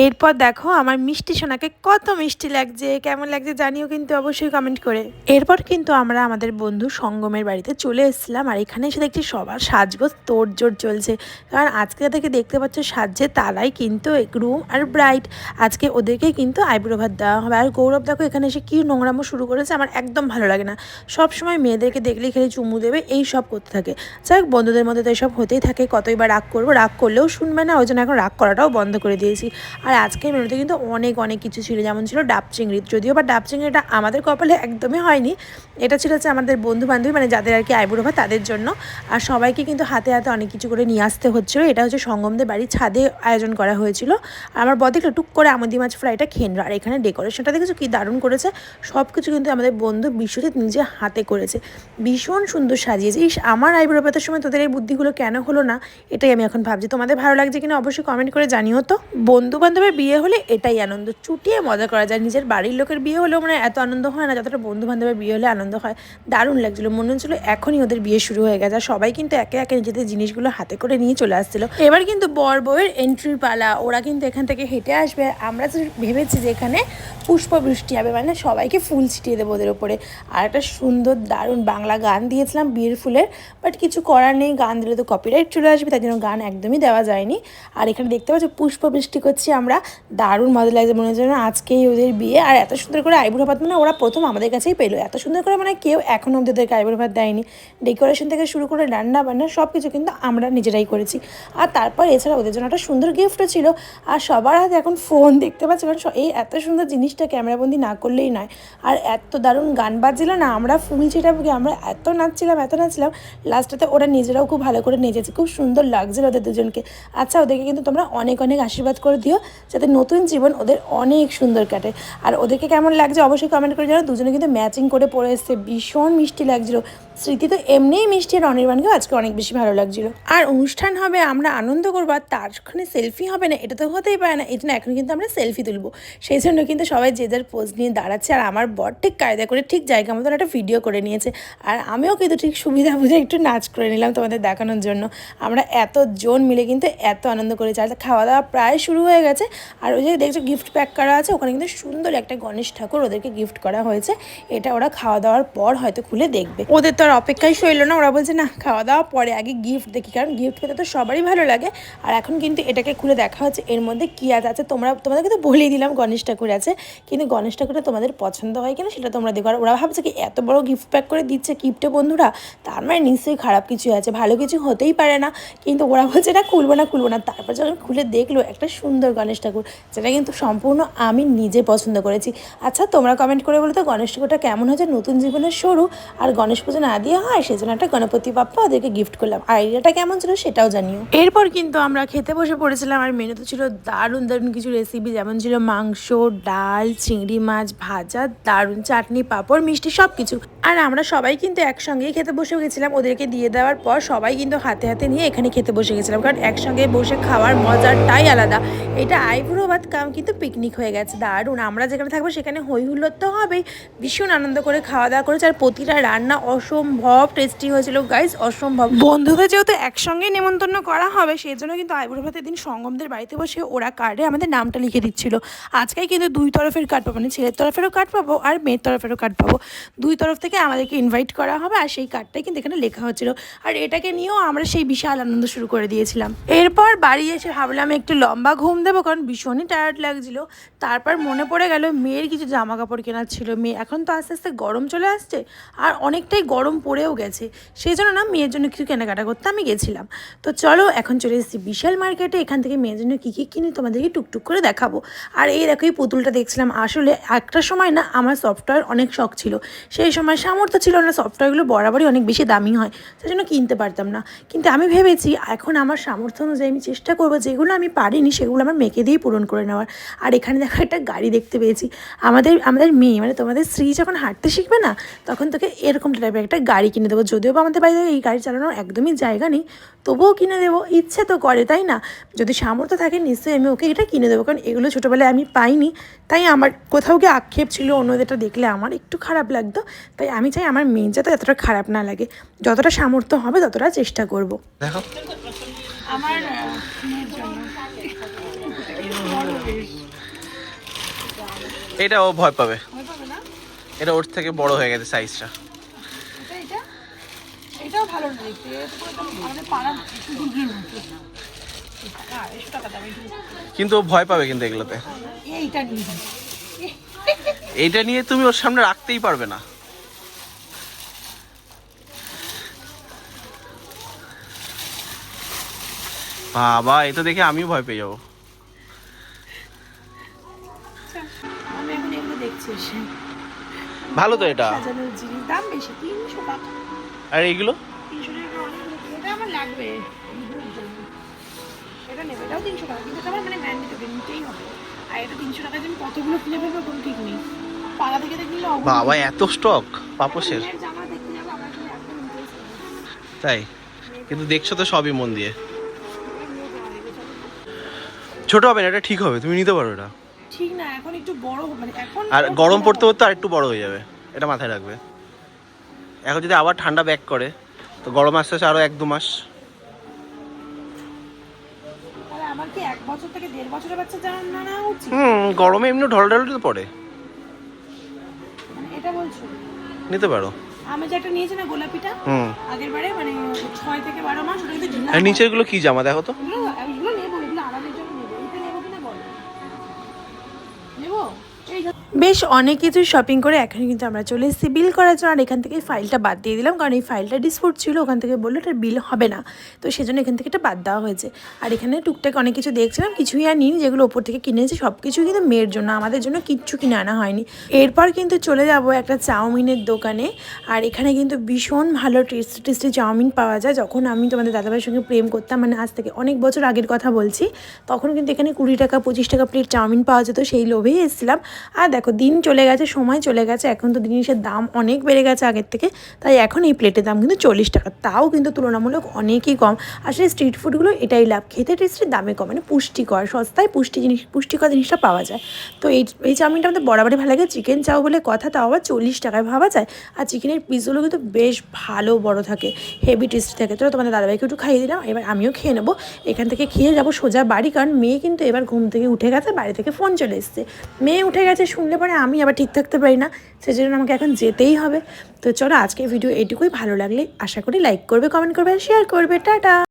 এরপর দেখো আমার মিষ্টি সোনাকে কত মিষ্টি লাগছে, কেমন লাগছে জানিও কিন্তু অবশ্যই কমেন্ট করে। এরপর কিন্তু আমরা আমাদের বন্ধু সঙ্গমের বাড়িতে চলে এসেছিলাম আর এখানে এসে দেখছি সবার সাজগোজ তোড়জোড় চলছে। কারণ আজকে যাদেরকে দেখতে পাচ্ছ সাজছে তারাই কিন্তু গ্রুম আর ব্রাইট আজকে ওদেরকে কিন্তু আইব্রো ভাত দেওয়া হবে। আর গৌরব দেখো এখানে এসে কী নোংরামো শুরু করেছে, আমার একদম ভালো লাগে না। সব সময় মেয়েদেরকে দেখলে খালি চুমু দেবে, এই সব করতে থাকে। যাই হোক, বন্ধুদের মধ্যে তো এসব হতেই থাকে, কতই বা রাগ করব, রাগ করলেও শুনবে না, ওই জন্য এখন রাগ করাটাও বন্ধ করে দিয়েছি। আর আজকের মেনুতে কিন্তু অনেক অনেক কিছু ছিল। যেমন ছিল ডাব চিংড়ি। যদিও বা ডাব চিংড়িটা আমাদের কপালে একদমই হয়নি, এটা ছিল হচ্ছে আমাদের বন্ধু বান্ধবী মানে যাদের আর কি আইবুড়ো ভাত তাদের জন্য। আর সবাইকে কিন্তু হাতে হাতে অনেক কিছু করে নিয়ে আসতে হচ্ছিল। এটা হচ্ছে সঙ্গমদের বাড়ির ছাদে আয়োজন করা হয়েছিল। আর আমার বদিকে টুক করে আমদি মাছ ফ্রাইটা খেয়ে নিল। আর এখানে ডেকোরেশনটা দেখেছ কি দারুণ করেছে? সব কিছু কিন্তু আমাদের বন্ধু বিশ্বজিৎ নিজে হাতে করেছে। ভীষণ সুন্দর সাজিয়েছে। ইস, আমার আইবুড়ো ভাতের সময় তোদের এই বুদ্ধিগুলো কেন হলো না, এটাই আমি এখন ভাবছি। তোমাদের ভালো লাগছে কিনা অবশ্যই কমেন্ট করে জানিও তো। বন্ধু বান্ধবের বিয়ে হলে এটাই আনন্দ। চুটিয়ে মজা করা যায়। নিজের বাড়ির লোকের বিয়ে হলেও মানে এত আনন্দ হয় না, যতটা বন্ধু বান্ধবের বিয়ে হলে আনন্দ হয়। দারুণ লাগছিল। মনে হচ্ছিল এখনই ওদের বিয়ে শুরু হয়ে গেছে। আর সবাই কিন্তু একে একে নিজেদের জিনিসগুলো হাতে করে নিয়ে চলে আসছিল। এবার কিন্তু বর বউয়ের এন্ট্রির পালা। ওরা কিন্তু এখান থেকে হেঁটে আসবে। আমরা তো ভেবেছি যে এখানে পুষ্প বৃষ্টি হবে মানে সবাইকে ফুল ছিটিয়ে দেবো ওদের ওপরে আর একটা সুন্দর, দারুণ বাংলা গান দিয়েছিলাম বিয়ের ফুলের। বাট কিছু করার নেই। গান দিলে তো কপিরাইট চলে আসবে। তাই জন্য গান একদমই দেওয়া যায়নি। আর এখানে দেখতে পাচ্ছ পুষ্প বৃষ্টি করছি আমরা দারুণ মজা লাগছে মনে হচ্ছে আজকেই ওদের বিয়ে। আর এত সুন্দর করে আইবুড়ো ভাত মানে ওরা প্রথম আমাদের কাছেই পেল। এত সুন্দর করে মানে কেউ এখনও অব্দি ওদেরকে আইবুড়ো ভাত দেয়নি। ডেকোরেশন থেকে শুরু করে রান্না বান্না সব কিছু কিন্তু আমরা নিজেরাই করেছি। আর তারপর এছাড়া ওদের জন্য একটা সুন্দর গিফটও ছিল। আর সবার হাতে এখন ফোন দেখতে পাচ্ছি কারণ এই এত সুন্দর জিনিসটা ক্যামেরাবন্দি না করলেই নয়। আর এত দারুণ গান বাজছিল না, আমরা ফুল ছিটাবো কি আমরা এত নাচছিলাম এত নাচছিলাম। লাস্টেতে ওরা নিজেরাও খুব ভালো করে নেচেছে। খুব সুন্দর লাগছিল ওদের দুজনকে। আচ্ছা ওদেরকে কিন্তু তোমরা অনেক অনেক আশীর্বাদ করে দিও। যাতে নতুন জীবন ওদের অনেক সুন্দর কাটে। আর ওদেরকে কেমন লাগছে অবশ্যই কমেন্ট করে জানো দুজনে কিন্তু ম্যাচিং করে পরে এসছে। ভীষণ মিষ্টি লাগছিল। স্মৃতি তো এমনিই মিষ্টি, আর অনির্বাণকেও আজকে অনেক বেশি ভালো লাগছিল। আর অনুষ্ঠান হবে, আমরা আনন্দ করব, আর তারখানে সেলফি হবে না, এটা তো হতেই পারে না। এই জন্য এখন কিন্তু আমরা সেলফি তুলবো। সেই জন্য কিন্তু সবাই যে যার পোজ নিয়ে দাঁড়াচ্ছে, আর আমার বর ঠিক কায়দা করে ঠিক জায়গা মতন একটা ভিডিও করে নিয়েছে। আর আমিও কিন্তু ঠিক সুবিধা বুঝে একটু নাচ করে নিলাম তোমাদের দেখানোর জন্য। আমরা এত জন মিলে কিন্তু এত আনন্দ করেছি। আর খাওয়া দাওয়া প্রায় শুরু হয়ে গেছে। আর ওই যে দেখছ গিফট প্যাক করা আছে, ওখানে কিন্তু সুন্দর একটা গণেশ ঠাকুর ওদেরকে গিফট করা হয়েছে। এটা ওরা খাওয়া দাওয়ার পর হয়তো খুলে দেখবে। ওদের তো আর অপেক্ষাই সইল না, ওরা বলছে, না, খাওয়া দাওয়া পরে আগে গিফট দেখি। কারণ গিফট পেতে তো সবারই ভালো লাগে। আর এখন কিন্তু এটাকে খুলে দেখা হচ্ছে। এর মধ্যে কী আছে? আছে তোমরা, তোমাদেরকে তো বলেই দিলাম গণেশ ঠাকুর আছে। কিন্তু গণেশ ঠাকুরটা তোমাদের পছন্দ হয় কিনা সেটা তোমরা দেখো। আর ওরা ভাবছে কি, এত বড় গিফট প্যাক করে দিচ্ছে গিফটে বন্ধুরা? তার মানে নিশ্চয়ই খারাপ কিছু আছে। ভালো কিছু হতেই পারে না। কিন্তু ওরা বলছে, না, খুলবো না খুলবো না। তারপর যখন খুলে দেখল, একটা সুন্দর গণেশ ঠাকুর, যেটা কিন্তু সম্পূর্ণ আমি নিজে পছন্দ করেছি। আচ্ছা তোমরা কমেন্ট করে বলো তো, গণেশ ঠাকুরটা কেমন হয়েছে? নতুন জীবনের শুরু আর গণেশ পুজো না দিয়ে হয়, সেজন্য একটা গণপতি বাপ্পা ওদেরকে গিফট করলাম। আইডিয়াটা কেমন ছিল সেটাও জানিও। এরপর কিন্তু আমরা খেতে বসে পড়েছিলাম, আর মেনুতে ছিল দারুণ দারুণ কিছু রেসিপি যেমন ছিল মাংস, ডাল, চিংড়ি মাছ, ভাজা, দারুণ চাটনি, পাঁপড়, মিষ্টি সব কিছু আর আমরা সবাই কিন্তু একসঙ্গেই খেতে বসে গেছিলাম। ওদেরকে দিয়ে দেওয়ার পর সবাই কিন্তু হাতে হাতে নিয়ে এখানে খেতে বসে গেছিলাম। কারণ একসঙ্গে বসে খাওয়ার মজাটাই আলাদা। এটা আইবুড়ো ভাত কাম কিন্তু পিকনিক হয়ে গেছে। দারুণ। আমরা যেখানে থাকব সেখানে হই হুল্লোড় তো হবেই। ভীষণ আনন্দ করে খাওয়া দাওয়া করেছে আর প্রতিটা রান্না অসম্ভব টেস্টি হয়েছিল। গাইজ অসম্ভব। বন্ধুদের যেহেতু একসঙ্গে নেমন্তন্ন করা হবে সেই জন্য কিন্তু আইবুড়ো ভাতের দিন সঙ্গমদের বাড়িতে বসে ওরা কার্ডে আমাদের নামটা লিখে দিচ্ছিল। আজকে কিন্তু দুই তরফের কার্ড পাবো মানে ছেলের তরফেরও কার্ড পাবো আর মেয়ের তরফেরও কার্ড পাবো। দুই তরফ থেকে আমাদেরকে ইনভাইট করা হবে আর সেই কার্ডটাই কিন্তু এখানে লেখা হচ্ছিল আর এটাকে নিয়েও আমরা সেই বিশাল আনন্দ শুরু করে দিয়েছিলাম। এরপর বাড়ি এসে ভাবলাম একটু লম্বা ঘুম দেবো, কারণ ভীষণই টায়ার্ড লাগছিল। তারপর মনে পড়ে গেল মেয়ের কিছু জামা কাপড় কেনার ছিল। মেয়ে এখন তো আস্তে আস্তে গরম চলে আসছে আর অনেকটাই গরম পড়েও গেছে। সেই জন্য না মেয়ের জন্য কিছু কেনাকাটা করতে আমি গেছিলাম। তো চলো এখন চলে এসেছি বিশাল মার্কেটে এখান থেকে মেয়ের জন্য কী কী কিনি তোমাদেরকে টুকটুক করে দেখাবো। আর এই দেখো এই পুতুলটা দেখছিলাম। আসলে একটা সময় না আমার সফটওয়্যার অনেক শখ ছিল। সেই সময় সামর্থ্য ছিল না সফটওয়্যারগুলো বরাবরই অনেক বেশি দামি হয়, সেই জন্য কিনতে পারতাম না। কিন্তু আমি ভেবেছি, এখন আমার সামর্থ্য অনুযায়ী আমি চেষ্টা করব, যেগুলো আমি পারিনি সেগুলো আমার মেয়েকে দিয়েই পূরণ করে নেওয়ার। আর এখানে দেখো একটা গাড়ি দেখতে পেয়েছি। আমাদের আমাদের মেয়ে মানে তোমাদের স্ত্রী যখন হাঁটতে শিখবে না, তখন তোকে এরকম টাইপের একটা গাড়ি কিনে দেবো। যদিও বা আমাদের বাড়িতে এই গাড়ি চালানোর একদমই জায়গা নেই, তবুও কিনে দেবো। ইচ্ছে তো করে, তাই না? যদি সামর্থ্য থাকে, নিশ্চয়ই আমি ওকে এটা কিনে দেবো। কারণ এগুলো ছোটোবেলায় আমি পাইনি, তাই আমার কোথাও গিয়ে আক্ষেপ ছিল অন্যদেরটা দেখলে আমার একটু খারাপ লাগতো, তাই আমি চাই আমার মেয়ে যাতে এতটা খারাপ না লাগে। যতটা সামর্থ্য হবে ততটা চেষ্টা করব। দেখো। আমার এটা ও ভয় পাবে। ভয় পাবে না এটা ওর থেকে বড় হয়ে গেছে সাইজটা এটা এটা এটাও ভালো না দেখতে আমাদের পাড়ার কিন্তু ও ভয় পাবে কিন্তু এগুলোতে। এইটা নিয়ে যাই। এইটা নিয়ে তুমি ওর সামনে রাখতেই পারবে না। বাবা এটা দেখে আমিও ভয় পেয়ে যাব। এসে। ভালো তো এটা। দাম বেশি তিনশো টাকা। আর এইগুলো? তিনশো টাকা অনেক বেশি। এটা আমার লাগবে। এটা নেবে এটাও তিনশো টাকা কিন্তু আমার মানে ম্যান্ডেটরি নিতেই হবে। আর এটা তিনশো টাকা আমি কতগুলো কিনে ফেলব কোনো ঠিক নেই। পাড়া থেকে দেখলে বাবা এত স্টক নেই। তাই কিন্তু দেখছ তো সবই মন দিয়ে। ছোট হবে না এটা ঠিক হবে তুমি নিতে পারো এটা। ঠিক না এখন একটু বড় মানে এখন আর গরম পড়তে পড়তে আর একটু বড় হয়ে যাবে এটা মাথায় রাখবে। এখন যদি আবার ঠান্ডা ব্যাক করে তো গরম আস্তে আস্তে আরও এক দু মাস। আমার কি এক বছর থেকে দেড় বছরের বাচ্চা জামা না উচিত? হুম গরমে এমনি ঢল ঢল তো পড়ে। মানে এটা বলছো? নিতে পারো। আমি যে একটা নিয়েছি না গোলাপিটা হুম। আগের বারে মানে ছয় থেকে বারো মাস ওটা কিন্তু ঢিলা আর নিচেরগুলো কি জামা দেখো তো। এগুলো এগুলো নেব এগুলো আরামের জন্য নেব এই যে- বেশ অনেক কিছু শপিং করে এখন কিন্তু আমরা চলে এসেছি। বিল করার জন্য আর এখান থেকে ফাইলটা বাদ দিয়ে দিলাম, কারণ এই ফাইলটা ডিসপুট ছিল, ওখান থেকে বলল এটা বিল হবে না। তো সেজন্য এখান থেকে এটা বাদ দেওয়া হয়েছে। আর এখানে টুকটাক অনেক কিছু দেখছিলাম, কিছুই আর নিন যেগুলো ওপর থেকে কিনেছি সব কিছুই কিন্তু মেয়ের জন্য, আমাদের জন্য কিচ্ছু কিনে আনা হয়নি। এরপর কিন্তু চলে যাব একটা চাউমিনের দোকানে, আর এখানে কিন্তু ভীষণ ভালো টেস্টি টেস্টি চাউমিন পাওয়া যায়। যখন আমি তোমাদের দাদাভাইয়ের সঙ্গে প্রেম করতাম মানে আজ থেকে অনেক বছর আগের কথা বলছি, তখন কিন্তু এখানে কুড়ি টাকা, পঁচিশ টাকা প্লেট চাউমিন পাওয়া যেত, সেই লোভেই এসেছিলাম। আর দেখো, দিন চলে গেছে, সময় চলে গেছে, এখন তো জিনিসের দাম অনেক বেড়ে গেছে আগের থেকে, তাই এখন এই প্লেটের দাম কিন্তু চল্লিশ টাকা। তাও কিন্তু তুলনামূলক অনেকই কম। আসলে স্ট্রিট ফুডগুলো এটাই লাভ, খেতে টেস্টি দামে কম মানে পুষ্টিকর, সস্তায় পুষ্টি জিনিস, পুষ্টিকর জিনিসটা পাওয়া যায়। তো এই এই চাউমিনটা আমাদের বরাবরই ভালো লাগে চিকেন চাও বলে কথা, তাও আবার চল্লিশ টাকায় ভাবা যায়। আর চিকেনের পিসগুলো কিন্তু বেশ ভালো, বড় থাকে হেভি টেস্টি থাকে। চলো তোমাদের দাদাভাইকে একটু খাইয়ে দিলাম, এবার আমিও খেয়ে নেব। এখান থেকে খেয়ে যাব সোজা বাড়ি, কারণ মেয়ে কিন্তু এবার ঘুম থেকে উঠে গেছে, বাড়ি থেকে ফোন চলে এসছে। মেয়ে উঠে গেছে, শুনলে পরে আমি আবার ঠিক থাকতে পারি না, সেজন্য আমাকে এখন যেতেই হবে। তো চলো আজকে ভিডিও এইটুকুই ভালো লাগলে আশা করি লাইক করবে কমেন্ট করবে শেয়ার করবে। টাটা!